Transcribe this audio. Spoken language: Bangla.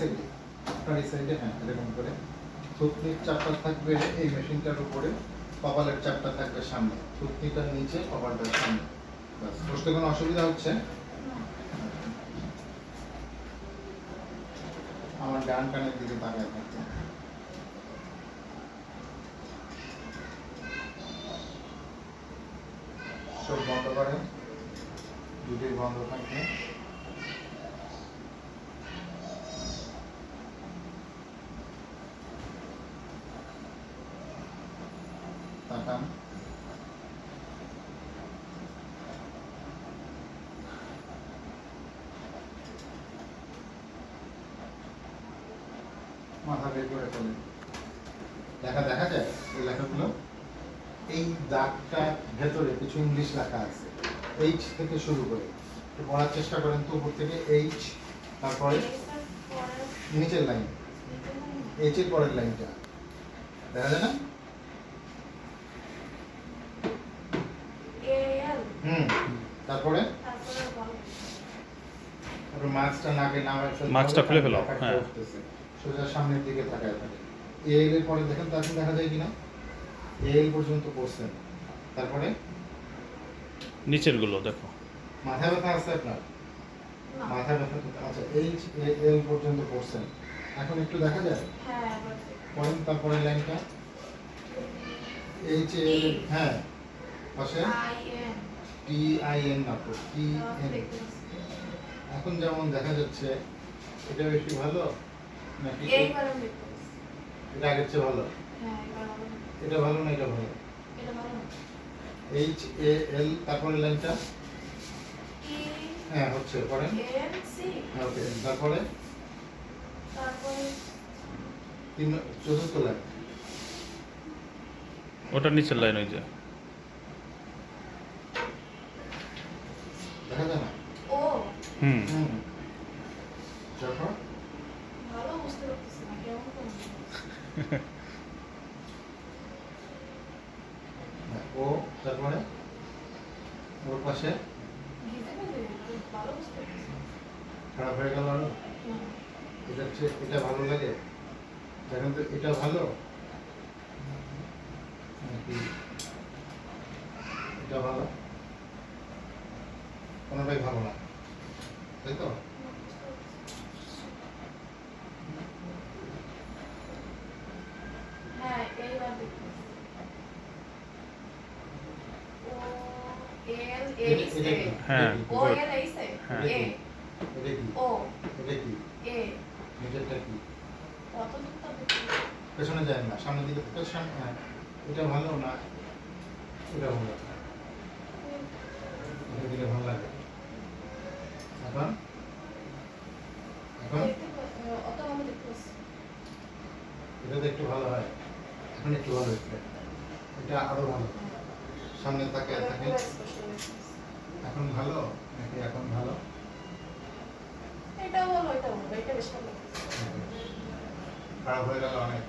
সাইডে আপনার সাইডে হ্যাঁ এরকম করে। থুতনির চাপটা থাকবে এই মেশিনটার উপরে, কপালের চাপটা থাকবে সামনে। থুতনিটার নিচে, কপালটার সামনে। বসতে কোনো অসুবিধা হচ্ছে? আমার ডান কানের দিকে তাকায় থাকতে। চোখ বন্ধ করে দুটোই বন্ধ থাকবে তাকান মাথা বের করে ফেলেন লেখা দেখা যায়? এই লেখাগুলো? এই দাগটা ভেতরে কিছু ইংলিশ লেখা আছে। এইচ থেকে শুরু করে। পড়ার চেষ্টা করেন তো উপর থেকে। এইচ তারপরে নিচের লাইন এইচ এর পরের লাইনটা দেখা যায় না হুম তারপরে? তারপর মাস্কটা নাকে ফেলতে মাস্কটা খুলে ফেলো, হ্যাঁ। উঠতেছে। সোজা সামনের দিকে তাকায় থাকে। এল এর পরে দেখেন তারপর দেখা যায় কিনা? এল পর্যন্ত পড়ছেন তারপরে? নিচেরগুলো দেখো। মাথা ব্যথা আছে আপনার? মাথা ব্যথা আচ্ছা এইচ এল পর্যন্ত পড়ছেন এখন একটু দেখা যায়? পড়েন তারপরে লাইনটা? এইচ এল হ্যাঁ। পাশে? আই এন না তো টি এন এখন যেমন দেখা যাচ্ছে এটা বেশি ভালো নাকি এটা আগের চেয়ে ভালো? এটা ভালো না এটা ভালো? এইচ এ এল তারপরে লাইনটা? হ্যাঁ হচ্ছে পড়েন হ্যাঁ ওকে তারপরে? তিন চতুর্থ লাইন। ওটা নিচের লাইন ওই যে। দেখা যায় না হুম। হুম। যখন? ভালো বুঝতে পারতেছি না কেমন ও তারপরে? ওর পাশে? খারাপ হয়ে গেল আরও? এটা হচ্ছে এটা ভালো লাগে? দেখেন তো এটা ভালো? নাকি? এটা ভালো? কোনোটাই ভালো না। তাই তো? হ্যাঁ পেছনে যায় না সামনের দিকে হ্যাঁ এটা ভালো না এটা ভালো এটা দিলে ভালো লাগে এখন এখন দেখতে পা- অত ভালো দেখতে পাচ্ছি এটা তো একটু ভালো হয়। এখন একটু ভালো হয়েছে। এটা আরও ভালো। সামনে তাকে থাকে এখন ভালো? নাকি এখন ভালো? এটা ভালো এটা ভালো। এটা বেশ ভালো। খারাপ হয়ে গেল অনেক।